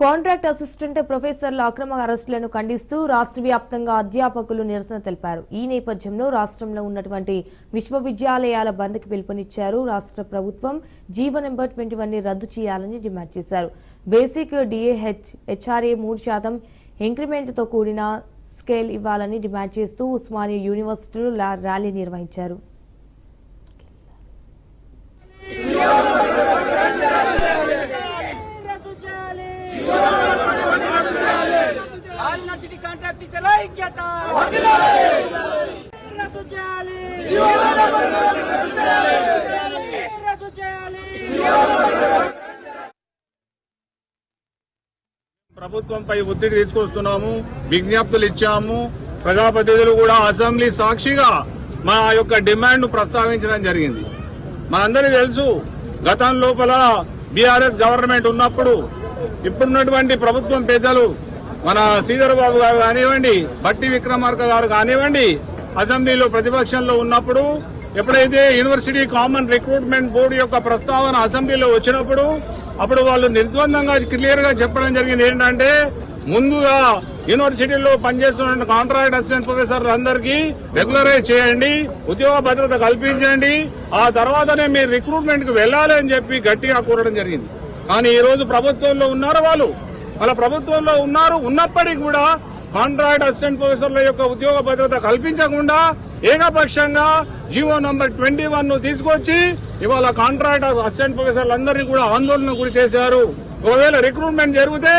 Contract assistant ప్రొఫెసర్ల అక్రమ అరెస్టులను ఖండిస్తూ రాష్ట్ర వ్యాప్తంగా అధ్యాపకులు నిరసన తెలిపారు. ఈ నేపథ్యంలో రాష్ట్రంలో ఉన్నటువంటి విశ్వవిద్యాలయాల బంద్కి పిలుపునిచ్చారు రాష్ట్ర ప్రభుత్వం. జీవో నెంబర్ ట్వంటీ వన్ని రద్దు చేయాలని డిమాండ్ చేశారు. బేసిక్ డిఏహెచ్ హెచ్ఆర్ఏ మూడు శాతం ఇంక్రిమెంట్తో కూడిన స్కేల్ ఇవ్వాలని డిమాండ్ చేస్తూ ఉస్మానియా యూనివర్సిటీలో ర్యాలీ నిర్వహించారు. కాంట్రాక్ట్ ఐక్యత. రద్దు చేయాలి. రద్దు చేయాలి. ప్రభుత్వంపై ఒత్తిడి తీసుకొస్తున్నాము విజ్ఞప్తులు ఇచ్చాము ప్రజాప్రతినిధులు కూడా అసెంబ్లీ సాక్షిగా మా యొక్క డిమాండ్ను ప్రస్తావించడం జరిగింది. మనందరికీ తెలుసు గతం లోపల బీఆర్ఎస్ గవర్నమెంట్ ఉన్నప్పుడు ఇప్పుడున్నటువంటి ప్రభుత్వం పెద్దలు మన శ్రీధర్ బాబు గారు కానివ్వండి బట్టి విక్రమార్క గారు కానివ్వండి అసెంబ్లీలో ప్రతిపక్షంలో ఉన్నప్పుడు ఎప్పుడైతే యూనివర్సిటీ కామన్ రిక్రూట్మెంట్ బోర్డు యొక్క ప్రస్తావన అసెంబ్లీలో వచ్చినప్పుడు అప్పుడు వాళ్ళు నిర్ద్వందంగా క్లియర్గా చెప్పడం జరిగింది. ఏంటంటే ముందుగా యూనివర్సిటీలో పనిచేస్తున్న కాంట్రాక్ట్ అసిస్టెంట్ ప్రొఫెసర్లు అందరికీ రెగ్యులరైజ్ చేయండి ఉద్యోగ భద్రత కల్పించండి ఆ తర్వాతనే మీరు రిక్రూట్మెంట్కు వెళ్ళాలి అని చెప్పి గట్టిగా కూరడం జరిగింది. కానీ ఈ రోజు ప్రభుత్వంలో ఉన్నారు వాళ్ళు? వాళ్ళ ప్రభుత్వంలో ఉన్నారు ఉన్నప్పటికీ కూడా కాంట్రాక్ట్ అసిస్టెంట్ ప్రొఫెసర్ల యొక్క ఉద్యోగ భద్రత కల్పించకుండా ఏకపక్షంగా జీవో నంబర్ ట్వంటీ వన్ను తీసుకొచ్చి ఇవాళ కాంట్రాక్ట్ అసిస్టెంట్ ప్రొఫెసర్లందరినీ కూడా ఆందోళన గురి చేశారు. ఒకవేళ రిక్రూట్మెంట్ జరిగితే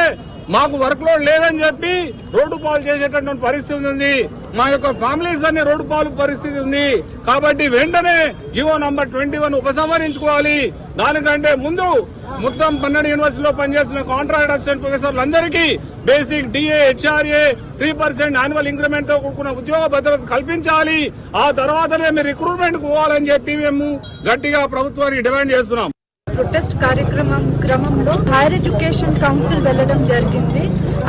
మాకు వర్క్ లోడ్ లేదని చెప్పి రోడ్డు పాలు చేసేటటువంటి పరిస్థితి ఉంది. మా యొక్క ఫ్యామిలీస్ అనే రోడ్డు పాలు పరిస్థితి ఉంది. కాబట్టి వెంటనే జీవో నంబర్ ట్వంటీ వన్ ఉపసంహరించుకోవాలి. దానికంటే ముందు మొత్తం పన్నెండు యూనివర్సిటీలో పనిచేస్తున్న కాంట్రాక్టర్స్ అండ్ ప్రొఫెసర్లు అందరికీ basic DA HRA three percent annual ఇంక్రిమెంట్తో కూడుకున్న ఉద్యోగ భద్రత కల్పించాలి. ఆ తర్వాతనే మీరు రిక్రూట్మెంట్ పోవాలని చెప్పి మేము గట్టిగా ప్రభుత్వానికి డిమాండ్ చేస్తున్నాం. ప్రొటెస్ట్ కార్యక్రమం క్రమంలో హైయర్ ఎడ్యుకేషన్ కౌన్సిల్ వెళ్ళడం జరిగింది.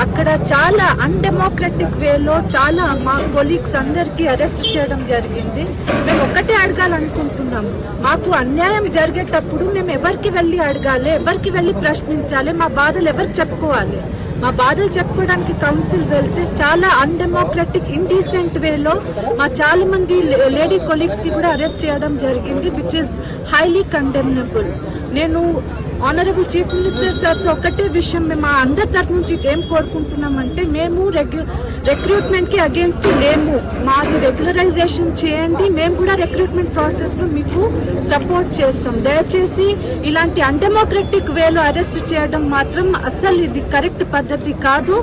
అక్కడ చాలా అన్డెమోక్రటిక్ వేలో చాలా మా కొలీగ్స్ అందరికీ అరెస్ట్ చేయడం జరిగింది. మేము ఒక్కటే అడగాలనుకుంటున్నాం. మాకు అన్యాయం జరిగేటప్పుడు మేము ఎవరికి వెళ్ళి అడగాలి ఎవరికి వెళ్ళి ప్రశ్నించాలి మా బాధలు ఎవరికి చెప్పుకోవాలి? మా బాధలు చెప్పుకోవడానికి కౌన్సిల్ వెళ్తే చాలా అన్డెమోక్రటిక్ ఇండీసెంట్ వేలో మా చాలా మంది లేడీ కొలీగ్స్కి కూడా అరెస్ట్ చేయడం జరిగింది విచ్ ఇస్ హైలీ కండెమ్నబుల్ నేను ఆనరబుల్ చీఫ్ మినిస్టర్ సార్తో ఒకటే విషయం మేము మా అందరి తరఫు నుంచి ఏం కోరుకుంటున్నామంటే మేము రెగ్యు రిక్రూట్మెంట్కి అగేన్స్ట్ లేము మాకు రెగ్యులరైజేషన్ చేయండి. మేము కూడా రిక్రూట్మెంట్ ప్రాసెస్లో మీకు సపోర్ట్ చేస్తాం. దయచేసి ఇలాంటి అన్డెమోక్రటిక్ వేలో అరెస్ట్ చేయడం మాత్రం అస్సలు ఇది కరెక్ట్ పద్ధతి కాదు.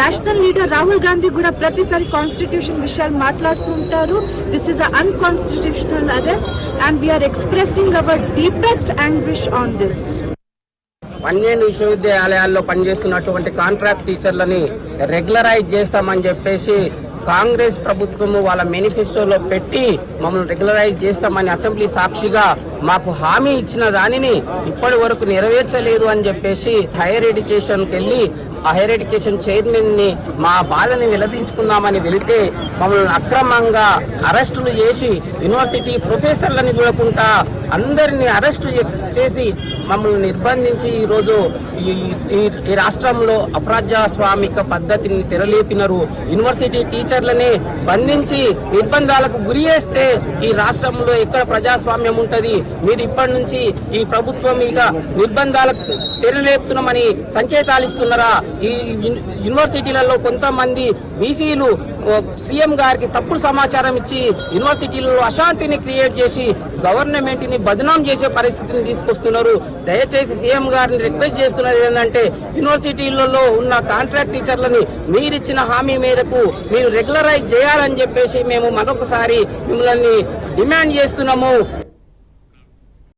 నేషనల్ లీడర్ రాహుల్ గాంధీ కూడా ప్రతిసారి కాన్స్టిట్యూషన్ విషయాలు మాట్లాడుతుంటారు. This is unconstitutional arrest and we are expressing our deepest anguish on this పన్నెండు విశ్వవిద్యాలయాల్లో పనిచేస్తున్నటువంటి కాంట్రాక్ట్ టీచర్లని రెగ్యులరైజ్ చేస్తామని చెప్పేసి కాంగ్రెస్ ప్రభుత్వము వాళ్ళ మేనిఫెస్టోలో పెట్టి మమ్మల్ని రెగ్యులరైజ్ చేస్తామని అసెంబ్లీ సాక్షిగా మాకు హామీ ఇచ్చిన దానిని ఇప్పటి వరకు నెరవేర్చలేదు అని చెప్పేసి హైయర్ ఎడ్యుకేషన్కి వెళ్ళి ఆ హైయర్ ఎడ్యుకేషన్ చైర్మన్ని మా బాధని వెలదించుకుందామని వెళితే మమ్మల్ని అక్రమంగా అరెస్టులు చేసి యూనివర్సిటీ ప్రొఫెసర్లని చూడకుండా అందరినీ అరెస్టు చేసి మమ్మల్ని నిర్బంధించి ఈరోజు ఈ ఈ- రాష్ట్రంలో అప్రజాస్వామిక పద్ధతిని తెరలేపినారు. యూనివర్సిటీ టీచర్లనే బంధించి నిర్బంధాలకు గురి చేస్తే ఈ రాష్ట్రంలో ఎక్కడ ప్రజాస్వామ్యం ఉంటుంది? మీరు ఇప్పటి నుంచి ఈ ప్రభుత్వం ఇక నిర్బంధాలకు తెరలేపుతున్నామని సంకేతాలు ఇస్తున్నారా? ఈ యూనివర్సిటీలలో కొంతమంది బీసీలు సీఎం గారికి తప్పుడు సమాచారం ఇచ్చి యూనివర్సిటీలలో అశాంతిని క్రియేట్ చేసి గవర్నమెంట్ని బదనాం చేసే పరిస్థితిని తీసుకొస్తున్నారు. దయచేసి సీఎం గారిని రిక్వెస్ట్ చేస్తున్నది ఏంటంటే యూనివర్సిటీలలో ఉన్న కాంట్రాక్ట్ టీచర్లని మీరిచ్చిన హామీ మేరకు మీరు రెగ్యులరైజ్ చేయాలని చెప్పేసి మేము మరొకసారి మిమ్మల్ని డిమాండ్ చేస్తున్నాము.